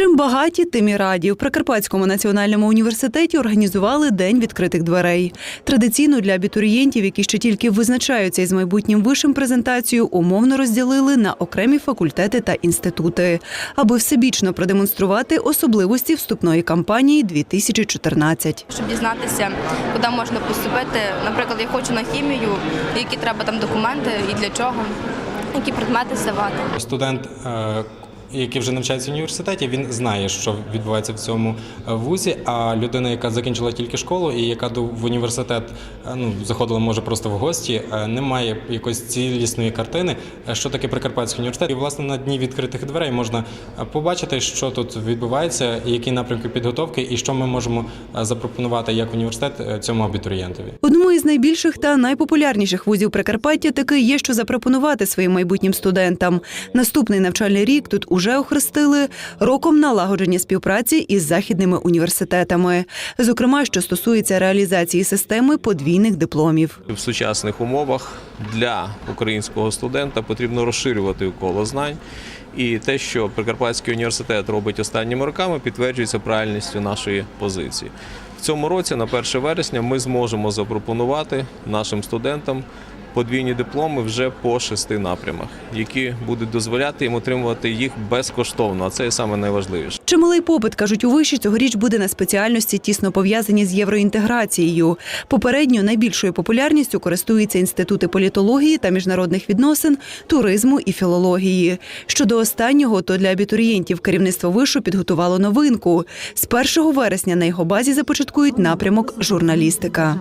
Чим багаті, тим і раді. В Прикарпатському національному університеті організували День відкритих дверей. Традиційно для абітурієнтів, які ще тільки визначаються із майбутнім вишим презентацію, умовно розділили на окремі факультети та інститути, аби всебічно продемонструвати особливості вступної кампанії 2014. щоб дізнатися, куди можна поступити. Наприклад, я хочу на хімію, які треба там документи і для чого, які предмети здавати. Студент, е, який вже навчається в університеті, він знає, що відбувається в цьому е, вузі. А людина, яка закінчила тільки школу і яка в університет е, ну, заходила, може просто в гості, е, не має якоїсь цілісної картини, що таке Прикарпатський університет. І власне на дні відкритих дверей можна побачити, що тут відбувається, які напрямки підготовки, і що ми можемо запропонувати як університет цьому абітурієнтові. Одному із найбільших та найпопулярніших вузів Прикарпаття таки є що запропонувати своїм майбутнім студентам. Наступний навчальний рік тут уже охрестили роком налагодження співпраці із західними університетами, зокрема, що стосується реалізації системи подвійних дипломів. В сучасних умовах для українського студента потрібно розширювати коло знань. І те, що Прикарпатський університет робить останніми роками, підтверджується правильністю нашої позиції. В цьому році, на 1 вересня, ми зможемо запропонувати нашим студентам подвійні дипломи вже по шести напрямах, які будуть дозволяти їм отримувати їх безкоштовно. А це є саме найважливіше. Чималий попит, кажуть у виші, цьогоріч буде на спеціальності тісно пов'язані з євроінтеграцією. Попередньо найбільшою популярністю користуються інститути політології та міжнародних відносин, туризму і філології. Щодо останнього, то для абітурієнтів керівництво вишу підготувало новинку. З 1 вересня на його базі започаткують напрямок журналістика.